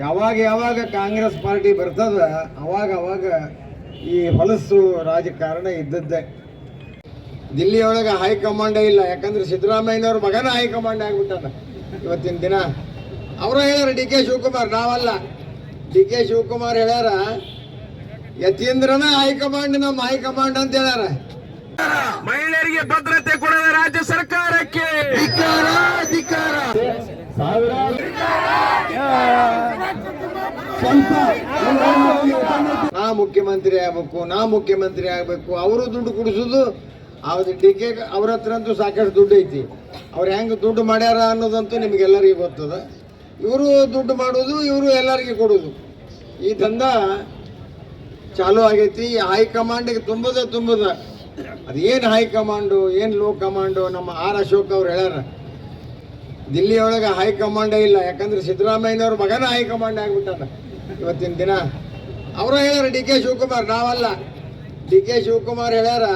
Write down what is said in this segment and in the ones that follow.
ಯಾವಾಗ ಯಾವಾಗ ಕಾಂಗ್ರೆಸ್ ಪಾರ್ಟಿ ಬರ್ತದ ಅವಾಗ ಅವಾಗ ಈ ಹೊಲಸು ರಾಜಕಾರಣ ಇದ್ದದ್ದೇ. ದಿಲ್ಲಿಯೊಳಗೆ ಹೈಕಮಾಂಡೇ ಇಲ್ಲ ಯಾಕಂದ್ರೆ ಸಿದ್ದರಾಮಯ್ಯನವ್ರ ಮಗನ ಹೈಕಮಾಂಡ್ ಆಗ್ಬಿಟ್ಟಾನ ಇವತ್ತಿನ ದಿನ. ಅವರು ಹೇಳ್ಯಾರ ಡಿ ಕೆ ಶಿವಕುಮಾರ್ ನಾವಲ್ಲ. ಡಿ ಕೆ ಶಿವಕುಮಾರ್ ಹೇಳ್ಯಾರ ಯತೀಂದ್ರನ ಹೈಕಮಾಂಡ್ ನಮ್ಮ ಹೈಕಮಾಂಡ್ ಅಂತ ಹೇಳ್ಯಾರ. ಮಹಿಳೆಯರಿಗೆ ಭದ್ರತೆ ಕೊಡದ ರಾಜ್ಯ ಸರ್ಕಾರಕ್ಕೆ. ಸಾವಿರಾರು ನಾ ಮುಖ್ಯಮಂತ್ರಿ ಆಗ್ಬೇಕು, ನಾ ಮುಖ್ಯಮಂತ್ರಿ ಆಗ್ಬೇಕು, ಅವರು ದುಡ್ಡು ಕುಡಿಸೋದು ಅವ್ರು ಡಿ ಕೆ ಅವ್ರ ಹತ್ರ ಅಂತೂ ಸಾಕಷ್ಟು ದುಡ್ಡು ಐತಿ. ಅವ್ರು ಹೆಂಗೆ ದುಡ್ಡು ಮಾಡ್ಯಾರ ಅನ್ನೋದಂತೂ ನಿಮಗೆಲ್ಲರಿಗೂ ಗೊತ್ತದ. ಇವರು ದುಡ್ಡು ಮಾಡೋದು, ಇವರು ಎಲ್ಲರಿಗೂ ಕೊಡೋದು. ಈ ದಂಧ ಚಾಲೂ ಆಗೈತಿ. ಹೈಕಮಾಂಡಿಗೆ ತುಂಬದ ತುಂಬದ. ಅದೇನು ಹೈಕಮಾಂಡು ಏನು ಲೋ ಕಮಾಂಡು ನಮ್ಮ ಆರ್ ಅಶೋಕ್ ಅವ್ರು ಹೇಳ್ಯಾರ. ದಿಲ್ಲಿಯೊಳಗೆ ಹೈಕಮಾಂಡೇ ಇಲ್ಲ. ಯಾಕಂದ್ರೆ ಸಿದ್ದರಾಮಯ್ಯನವ್ರ ಮಗನ ಹೈಕಮಾಂಡ್ ಆಗ್ಬಿಟ್ಟಾನ. ಇವತ್ತಿನ ದಿನ. ಅವರು ಹೇಳ್ಯಾರ, ಡಿ ಕೆ ಶಿವಕುಮಾರ್, ನಾವಲ್ಲ. ಡಿ ಕೆ ಶಿವಕುಮಾರ್ ಹೇಳ್ಯಾರ,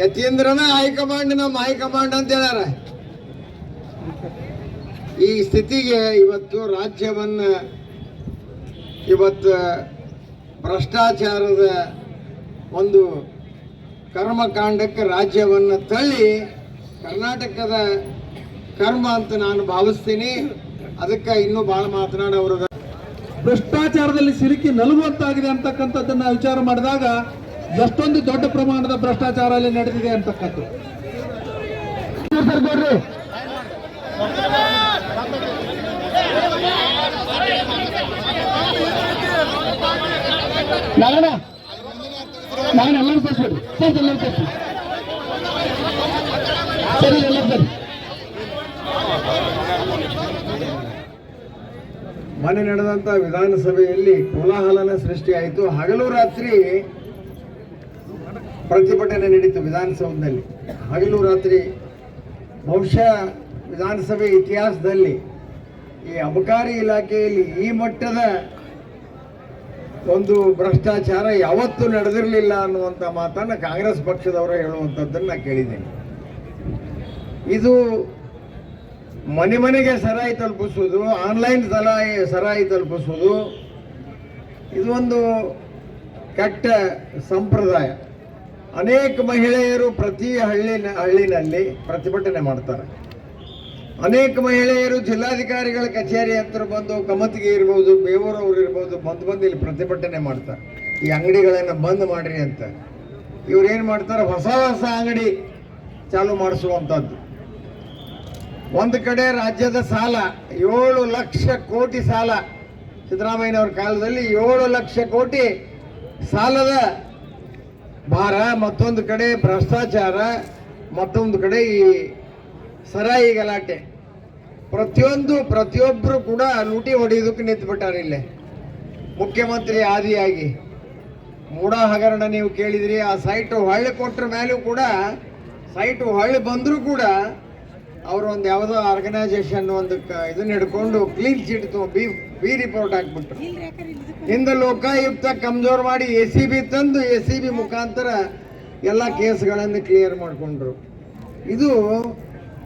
ಯತೀಂದ್ರನ ಹೈಕಮಾಂಡ್ ನಮ್ಮ ಹೈಕಮಾಂಡ್ ಅಂತ ಹೇಳ್ಯಾರ. ಈ ಸ್ಥಿತಿಗೆ ಇವತ್ತು ರಾಜ್ಯವನ್ನ ಇವತ್ತು ಭ್ರಷ್ಟಾಚಾರದ ಒಂದು ಕರ್ಮಕಾಂಡಕ್ಕೆ ರಾಜ್ಯವನ್ನು ತಳ್ಳಿ ಕರ್ನಾಟಕದ ಕರ್ಮ ಅಂತ ನಾನು ಭಾವಿಸ್ತೀನಿ. ಅದಕ್ಕೆ ಇನ್ನೂ ಭಾಳ ಮಾತನಾಡೋರು ಭ್ರಷ್ಟಾಚಾರದಲ್ಲಿ ಸಿಲುಕಿ ನಲುವಂತಾಗಿದೆ ಅಂತಕ್ಕಂಥದ್ದನ್ನ ವಿಚಾರ ಮಾಡಿದಾಗ ಎಷ್ಟೊಂದು ದೊಡ್ಡ ಪ್ರಮಾಣದ ಭ್ರಷ್ಟಾಚಾರ ಅಲ್ಲಿ ನಡೆದಿದೆ ಅಂತಕ್ಕಂಥದ್ದು. ನಾನು ಸರ್ ಎಲ್ಲರೂ ಸರಿ ಎಲ್ಲರೂ ಸರಿ ಮೊನ್ನೆ ನಡೆದಂತ ವಿಧಾನಸಭೆಯಲ್ಲಿ ಕೋಲಾಹಲನ ಸೃಷ್ಟಿಯಾಯಿತು. ಹಗಲು ರಾತ್ರಿ ಪ್ರತಿಭಟನೆ ನಡೀತು ವಿಧಾನಸೌಧದಲ್ಲಿ. ಹಗಲು ರಾತ್ರಿ ಬಹುಶಃ ವಿಧಾನಸಭೆ ಇತಿಹಾಸದಲ್ಲಿ ಈ ಅಬಕಾರಿ ಇಲಾಖೆಯಲ್ಲಿ ಈ ಮಟ್ಟದ ಒಂದು ಭ್ರಷ್ಟಾಚಾರ ಯಾವತ್ತೂ ನಡೆದಿರಲಿಲ್ಲ ಅನ್ನುವಂಥ ಮಾತನ್ನು ಕಾಂಗ್ರೆಸ್ ಪಕ್ಷದವರು ಹೇಳುವಂಥದ್ದನ್ನು ಕೇಳಿದ್ದೇನೆ. ಇದು ಮನೆ ಮನೆಗೆ ಸರಾಯಿ ತಲುಪಿಸೋದು ಆನ್ಲೈನ್ ಸರಾಯಿ ಸರಾಯಿ ತಲುಪಿಸೋದು ಒಂದು ಕೆಟ್ಟ ಸಂಪ್ರದಾಯ. ಅನೇಕ ಮಹಿಳೆಯರು ಪ್ರತಿ ಹಳ್ಳಿನ, ಹಳ್ಳಿನಲ್ಲಿ ಪ್ರತಿಭಟನೆ ಮಾಡ್ತಾರೆ. ಅನೇಕ ಮಹಿಳೆಯರು ಜಿಲ್ಲಾಧಿಕಾರಿಗಳ ಕಚೇರಿ ಹತ್ರ ಬಂದು ಕಮತಿಗೆ ಇರ್ಬೋದು ಬೇವೂರವ್ರು ಇರ್ಬೋದು, ಬಂದು ಬಂದು ಇಲ್ಲಿ ಪ್ರತಿಭಟನೆ ಮಾಡ್ತಾರೆ. ಈ ಅಂಗಡಿಗಳನ್ನು ಬಂದ್ ಮಾಡಿರಿ ಅಂತ. ಇವ್ರು ಏನು ಮಾಡ್ತಾರೆ? ಹೊಸ ಹೊಸ ಅಂಗಡಿ ಚಾಲು ಮಾಡಿಸುವಂಥದ್ದು. ಒಂದು ಕಡೆ ರಾಜ್ಯದ ಸಾಲ, ಏಳು ಲಕ್ಷ ಕೋಟಿ ಸಾಲ. ಸಿದ್ದರಾಮಯ್ಯನವ್ರ ಕಾಲದಲ್ಲಿ ಏಳು ಲಕ್ಷ ಕೋಟಿ ಸಾಲದ ಭಾರ, ಮತ್ತೊಂದು ಕಡೆ ಭ್ರಷ್ಟಾಚಾರ, ಮತ್ತೊಂದು ಕಡೆ ಈ ಸರಾಯಿ ಗಲಾಟೆ. ಪ್ರತಿಯೊಂದು ಪ್ರತಿಯೊಬ್ಬರು ಕೂಡ ಲೂಟಿ ಹೊಡೆಯೋದಕ್ಕೆ ನಿಂತುಬಿಟ್ಟಾರೆ ಇಲ್ಲೇ. ಮುಖ್ಯಮಂತ್ರಿ ಆದಿಯಾಗಿ. ಮೂಡ ಹಗರಣ ನೀವು ಕೇಳಿದ್ರಿ, ಆ ಸೈಟು ಹೊಳ್ಳಿ ಕೊಟ್ಟರ ಮೇಲೂ ಕೂಡ, ಸೈಟು ಹೊಳ್ಳಿ ಬಂದರೂ ಕೂಡ ಅವರು ಒಂದು ಯಾವುದೋ ಆರ್ಗನೈಸೇಷನ್ ಒಂದು ಕ- ಇದನ್ನ ಹಿಡ್ಕೊಂಡು clean chit B B report ಹಾಕ್ಬಿಟ್ರು. ಹಿಂದೆ ಲೋಕಾಯುಕ್ತ ಕಮ್ಜೋರ್ ಮಾಡಿ ಎ ಸಿ ಬಿ ತಂದು ಎ ಸಿ ಬಿ ಮುಖಾಂತರ ಎಲ್ಲ ಕೇಸ್ಗಳನ್ನು ಕ್ಲಿಯರ್ ಮಾಡಿಕೊಂಡ್ರು. ಇದು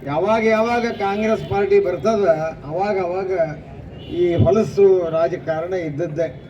ಯಾವಾಗ ಯಾವಾಗ ಕಾಂಗ್ರೆಸ್ ಪಾರ್ಟಿ ಬರ್ತದ ಅವಾಗ ಅವಾಗ ಈ ಹೊಲಸು ರಾಜಕಾರಣ ಇದ್ದದ್ದೇ.